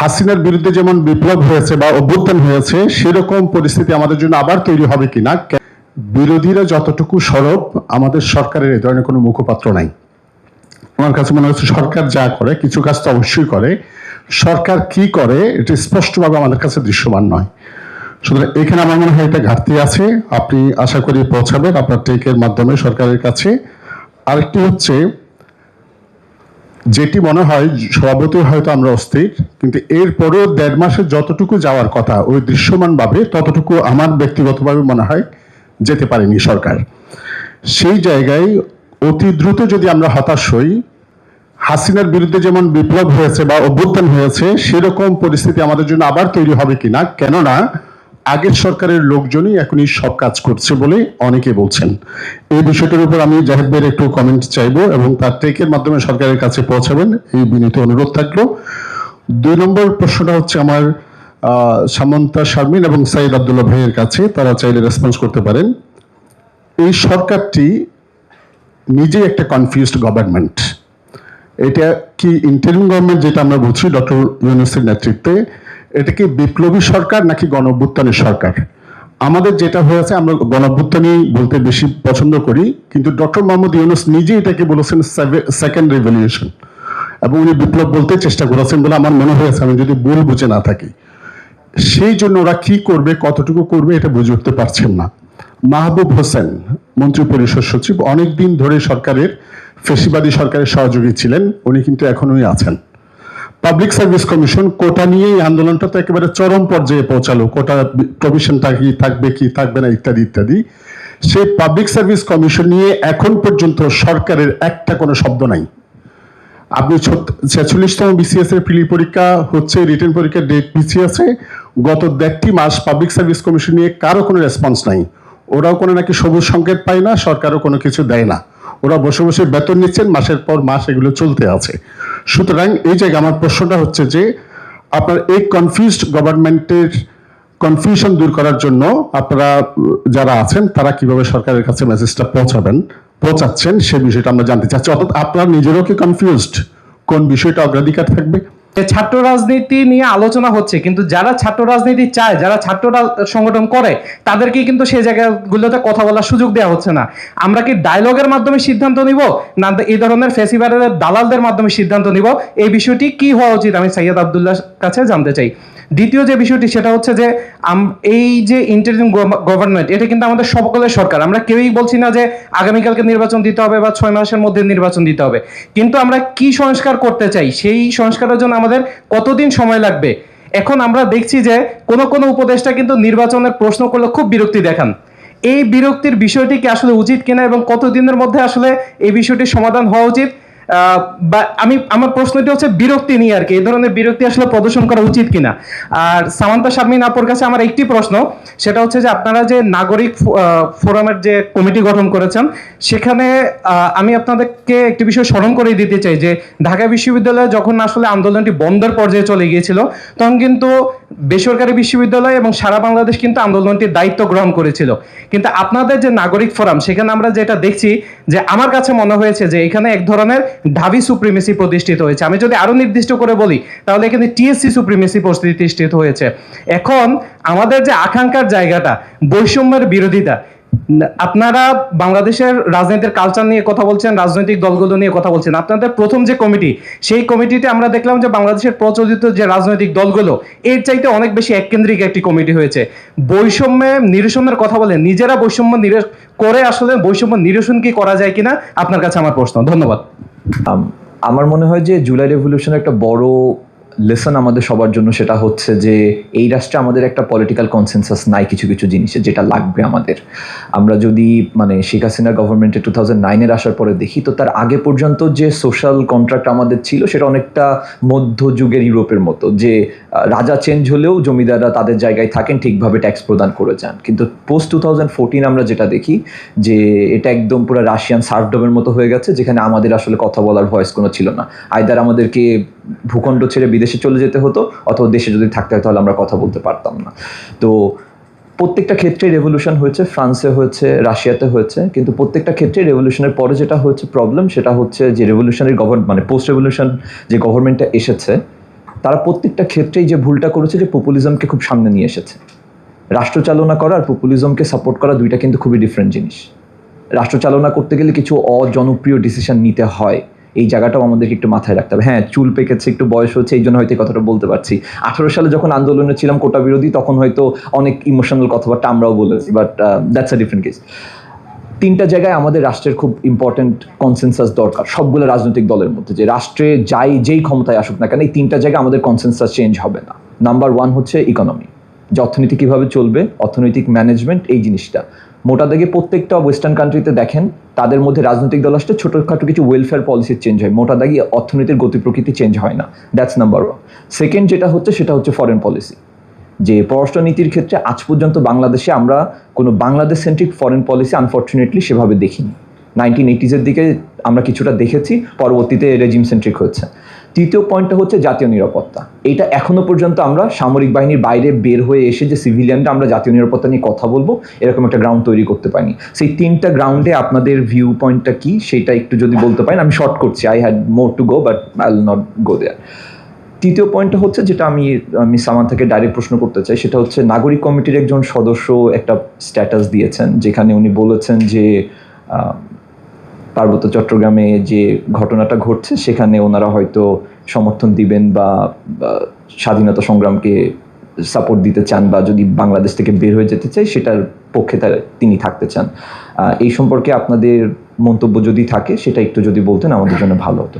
হাসিনার বিরুদ্ধে যেমন বিপ্লব হয়েছে বা অভ্যুত্থান হয়েছে, সেরকম পরিস্থিতি আমাদের জন্য আবার তৈরি হবে কিনা? বিরোধীরা যতটুকু সরব, আমাদের সরকারের এ ধরনের কোনো মুখপাত্র নাই। আমার কাছে মনে হচ্ছে সরকার যা করে, কিছু কাজ তো অবশ্যই করে। সরকার কি করে, এটা স্পষ্টভাবে আমাদের কাছে দৃশ্যমান নয়। সুতরাং এখানে আমার মনে হয় এটা ঘাটতি আছে। আপনি আশা করি পৌঁছাবেন আপনার টেকের মাধ্যমে সরকারের কাছে। আরেকটি হচ্ছে যেটি মনে হয় স্বভাবতই হয়তো আমরা অস্থির, কিন্তু এরপরেও দেড় মাসে যতটুকু যাওয়ার কথা ওই দৃশ্যমানভাবে ততটুকু আমার ব্যক্তিগতভাবে মনে হয় যেতে পারেনি সরকার। সেই জায়গায় অতি দ্রুত যদি আমরা হতাশ হই, হাসিনার বিরুদ্ধে যেমন বিপ্লব হয়েছে বা অভ্যুত্থান হয়েছে, সেরকম পরিস্থিতি আমাদের জন্য আবার তৈরি হবে কিনা, কেননা আগের সরকারের লোকজনই এখনই সব কাজ করছে বলে অনেকে বলছেন। এই বিষয়টার উপর আমি জাহেদ ভাইয়ের একটু কমেন্ট চাইব এবং তার টেকের মাধ্যমে সরকারের কাছে পৌঁছাবেন। এই বিনীত অনুরোধ থাকল। দুই নম্বর প্রশ্নটা হচ্ছে আমার সামন্তা শারমিন এবং সাইদ আবদুল্লাহ ভাইয়ের কাছে। তারা চাইলে রেসপন্স করতে পারেন। এই সরকারটি নিজেই একটা কনফিউজড গভর্নমেন্ট এটা কি ইন্টারিম গভর্নমেন্ট যেটা আমরা বুঝছি, ডক্টর ইউনুসের নেতৃত্বে? এটা কি বিপ্লবী সরকার নাকি গণঅভ্যুত্থানের সরকার? আমাদের যেটা হয়েছে আমরা গণঅভ্যুত্থানই বলতে বেশি পছন্দ করি, কিন্তু ডক্টর মোহাম্মদ ইউনুস নিজেই এটাকে বলেছেন সেকেন্ড রেভলিউশন এবং উনি বিপ্লব বলতে চেষ্টা করেছেন বলে আমার মনে হয়েছে, আমি যদি ভুল বুঝে না থাকি। সেই জন্য ওরা কি করবে, কতটুকু করবে, এটা বুঝে উঠতে পারছেন না। মাহবুব হোসেন মন্ত্রী পরিষদ সচিব, অনেকদিন ধরে সরকারের, ফেসিবাদী সরকারের সহযোগী ছিলেন, উনি কিন্তু এখনোই আছেন। পাবলিক সার্ভিস কমিশন কোটা নিয়ে এই আন্দোলনটা তো একেবারে চরম পর্যায়ে পৌঁছালো। কোটা প্রভিশনটা কি থাকবে কি থাকবে না, ইত্যাদি ইত্যাদি। সেই পাবলিক সার্ভিস কমিশন নিয়ে এখন পর্যন্ত সরকারের একটা কোনো শব্দ নাই। আপনি ছেচল্লিশতম বিসিএস এর প্রিলি পরীক্ষা হচ্ছে, রিটেন পরীক্ষার ডেট পিছিয়ে আছে গত দেড়টি মাস পাবলিক সার্ভিস কমিশন নিয়ে কারও কোনো রেসপন্স নাই। ওরাও কোনো নাকি সবুজ সংকেত পায় না, সরকারও কোনো কিছু দেয় না। ওরা বসে বসে বেতন নিচ্ছেন, মাসের পর মাস এগুলো চলতে আছে। সুতরাং এই জায়গায় আমার প্রশ্নটা হচ্ছে যে, আপনার এই কনফিউজড গভর্নমেন্টের কনফিউশন দূর করার জন্য আপনারা, যারা আছেন, তারা কীভাবে সরকারের কাছে মেসেজটা পৌঁছাবেন, পৌঁছাচ্ছেন, সে বিষয়টা আমরা জানতে চাচ্ছি। অর্থাৎ আপনার নিজেরও কি কনফিউজড কোন বিষয়টা অগ্রাধিকার থাকবে? ছাত্র রাজনীতি নিয়ে আলোচনা হচ্ছে, কিন্তু যারা ছাত্র রাজনীতি চায়, যারা ছাত্র সংগঠন করে, তাদেরকে কিন্তু সেই জায়গাগুলোতে কথা বলার সুযোগ দেওয়া হচ্ছে না। আমরা কি ডায়লগের মাধ্যমে সিদ্ধান্ত নিব, না এই ধরনের ফেসিবারের দালালদের মাধ্যমে সিদ্ধান্ত নিব? এই বিষয়টি কি হওয়া উচিত? আমি সৈয়দ আবদুল্লাহ কাছে জানতে চাই। দ্বিতীয় যে বিষয়টি, সেটা হচ্ছে যে এই যে ইন্টারিম গভর্নমেন্ট এটা কিন্তু আমাদের সকলের সরকার। আমরা কেউই বলছি না যে, আগামীকালকে নির্বাচন দিতে হবে বা ছয় মাসের মধ্যে নির্বাচন দিতে হবে। কিন্তু আমরা কি সংস্কার করতে চাই, সেই সংস্কারের জন্য আমাদের কতদিন সময় লাগবে? এখন আমরা দেখছি যে কোন কোন উপদেষ্টা কিন্তু নির্বাচনের প্রশ্ন করলে খুব বিরক্তি দেখান। এই বিরক্তির বিষয়টি কি আসলে উচিত কিনা এবং কতদিনের মধ্যে আসলে এই বিষয়টি সমাধান হওয়া উচিত? বা আমি, আমার প্রশ্নটি হচ্ছে বিরক্তি নিয়ে আর কি। এই ধরনের বিরক্তি আসলে প্রদর্শন করা উচিত কিনা? আর সামান্তা শারমিন আপুর কাছে আমার একটি প্রশ্ন, সেটা হচ্ছে যে আপনারা যে নাগরিক ফোরামের যে কমিটি গঠন করেছেন, সেখানে আমি আপনাদেরকে একটি বিষয় স্মরণ করে দিতে চাই যে ঢাকা বিশ্ববিদ্যালয়ে যখন আসলে আন্দোলনটি বন্ধের পর্যায়ে চলে গিয়েছিল, তখন কিন্তু বেসরকারি বিশ্ববিদ্যালয় এবং সারা বাংলাদেশ কিন্তু আন্দোলনটির দায়িত্ব গ্রহণ করেছিল। কিন্তু আপনাদের যে নাগরিক ফোরাম, সেখানে আমরা যেটা দেখছি যে আমার কাছে মনে হয়েছে যে এখানে এক ধরনের ঢাবি সুপ্রিমেসি প্রতিষ্ঠিত হয়েছে। আমি যদি আরও নির্দিষ্ট করে বলি, তাহলে এখানে টিএসসি সুপ্রিমেসি প্রতিষ্ঠিত হয়েছে। এখন আমাদের যে আকাঙ্ক্ষার জায়গাটা, বৈষম্যের বিরোধিতা আপনারা বাংলাদেশের রাজনীতির কালচার নিয়ে কথা বলছেন, রাজনৈতিক দলগুলো নিয়ে কথা বলছেন। আপনাদের প্রথম যে কমিটি, সেই কমিটিতে আমরা দেখলাম যে বাংলাদেশের প্রচলিত যে রাজনৈতিক দলগুলো, এর চাইতে অনেক বেশি এককেন্দ্রিক একটি কমিটি হয়েছে। বৈষম্যে নিরসনের কথা বলেন, নিজেরা বৈষম্য নিরস করে আসলে বৈষম্য নিরসন কি করা যায় কিনা, আপনার কাছে আমার প্রশ্ন। ধন্যবাদ। আমার মনে হয় যে জুলাই রেভলিউশন একটা বড় লেসন আমাদের সবার জন্য সেটা হচ্ছে যে, এই রাষ্ট্রে আমাদের একটা পলিটিক্যাল কনসেনসাস নাই কিছু কিছু জিনিসে যেটা লাগবে আমাদের। আমরা যদি মানে শেখ হাসিনা গভর্নমেন্টে টু থাউজেন্ড নাইনের আসার পরে দেখি, তো তার আগে পর্যন্ত যে সোশ্যাল কন্ট্রাক্ট আমাদের ছিল, সেটা অনেকটা মধ্যযুগের ইউরোপের মতো। যে রাজা চেঞ্জ হলেও জমিদাররা তাদের জায়গায় থাকেন, ঠিকভাবে ট্যাক্স প্রদান করে যান। কিন্তু পোস্ট টু থাউজেন্ড ফোরটিন আমরা যেটা দেখি, যে, এটা একদম পুরো রাশিয়ান সার্ভডমের মতো হয়ে গেছে, যেখানে আমাদের আসলে কথা বলার ভয়েস কোনো ছিল না। আইদার আমাদেরকে ভূখণ্ড ছেড়ে বিদেশে চলে যেতে হতো, অথবা দেশে যদি থাকতে হয় তাহলে আমরা কথা বলতে পারতাম না। তো প্রত্যেকটা ক্ষেত্রে রেভলিউশন হয়েছে ফ্রান্সে হয়েছে রাশিয়াতে হয়েছে, কিন্তু প্রত্যেকটা ক্ষেত্রে রেভলিউশনের পরে যেটা হয়েছে প্রবলেম সেটা হচ্ছে যে রেভলিউশনের গভর্ন মানে পোস্ট রেভলিউশন যে গভর্নমেন্টটা এসেছে, তারা প্রত্যেকটা ক্ষেত্রেই যে ভুলটা করেছে যে পপুলিজমকে খুব সামনে নিয়ে এসেছে। রাষ্ট্রচালনা করা আর পপুলিজমকে সাপোর্ট করা দুইটা কিন্তু খুবই ডিফারেন্ট জিনিস। রাষ্ট্রচালনা করতে গেলে কিছু অজনপ্রিয় ডিসিশন নিতে হয়। এই জায়গাটাও আমাদেরকে একটু মাথায় রাখতে হবে। হ্যাঁ চুল পেকেছে, একটু বয়স হচ্ছে এই জন্য হয়তো কথাটা বলতে পারছি। আঠারো সালে যখন আন্দোলনে ছিলাম কোটা বিরোধী, তখন হয়তো অনেক ইমোশনাল কথাবার্তা আমরাও বলেছি but that's a different case তিনটা জায়গায় আমাদের রাষ্ট্রের খুব ইম্পর্টেন্ট কনসেনসাস দরকার, সবগুলো রাজনৈতিক দলের মধ্যে। যে রাষ্ট্রে যাই, যেই ক্ষমতায় আসুক না কেন, এই তিনটা জায়গায় আমাদের কনসেনসাস চেঞ্জ হবে না। নাম্বার ওয়ান হচ্ছে ইকোনমি যে অর্থনীতি কীভাবে চলবে, অর্থনৈতিক ম্যানেজমেন্ট এই জিনিসটা। মোটা দাগে প্রত্যেকটা ওয়েস্টার্ন কান্ট্রিতে দেখেন, তাদের মধ্যে রাজনৈতিক দল আসলে ছোটোখাটো কিছু ওয়েলফেয়ার পলিসি চেঞ্জ হয় মোটা দাগে অর্থনীতির গতি প্রকৃতি চেঞ্জ হয় না দ্যাটস নাম্বার ওয়ান সেকেন্ড যেটা হচ্ছে, সেটা হচ্ছে ফরেন পলিসি যে পররাষ্ট্রনীতির ক্ষেত্রে আজ পর্যন্ত বাংলাদেশে আমরা কোনো Bangladesh centric foreign policy unfortunately সেভাবে দেখিনি। নাইনটিন এইটিজের দিকে আমরা কিছুটা দেখেছি, পরবর্তীতে রেজিম সেন্ট্রিক হচ্ছে তৃতীয় পয়েন্টটা হচ্ছে জাতীয় নিরাপত্তা। এটা এখনও পর্যন্ত আমরা সামরিক বাহিনীর বাইরে বের হয়ে এসে যে সিভিলিয়ানরা আমরা জাতীয় নিরাপত্তা নিয়ে কথা বলব, এরকম একটা গ্রাউন্ড তৈরি করতে পারিনি। সেই তিনটা গ্রাউন্ডে আপনাদের ভিউ পয়েন্টটা কি সেটা একটু যদি বলতে পারেন, আমি শর্ট করছি I had more to go but I will not go there তৃতীয় পয়েন্টটা হচ্ছে যেটা আমি আমি থেকে ডাইরেক্ট প্রশ্ন করতে চাই, সেটা হচ্ছে নাগরিক কমিটির একজন সদস্য একটা স্ট্যাটাস দিয়েছেন, যেখানে উনি বলেছেন যে পার্বত্য চট্টগ্রামে যে ঘটনাটা ঘটছে, সেখানে ওনারা হয়তো সমর্থন দিবেন বা স্বাধীনতা সংগ্রামকে সাপোর্ট দিতে চান বা যদি বাংলাদেশ থেকে বের হয়ে যেতে চাই সেটার পক্ষে তার, তিনি থাকতে চান। এই সম্পর্কে আপনাদের মন্তব্য যদি থাকে, সেটা একটু যদি বলতেন, আমাদের জন্য ভালো হতো।